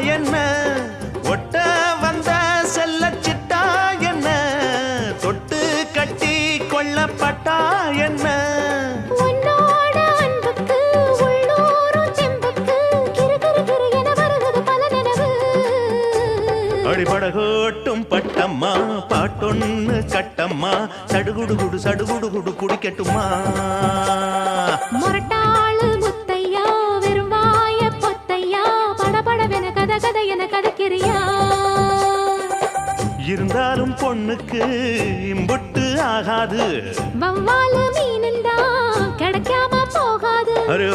என்ன? ஒட்ட வந்த செல்ல சிட்டா என்ன? தொட்டு கட்டி கொள்ளப்பட்டா என்ன? அடிபடகோட்டும் பட்டம்மா பாட்டொன்னு கட்டம்மா சடுகுடு சடுகுடு குடு குடிக்கட்டுமா கத என கதக்கிறியா? இருந்தாலும் பொண்ணுக்கு இம்புட்டு ஆகாது. வவ்வாலு மீனுண்டா கிடைக்காம போகாது. அரே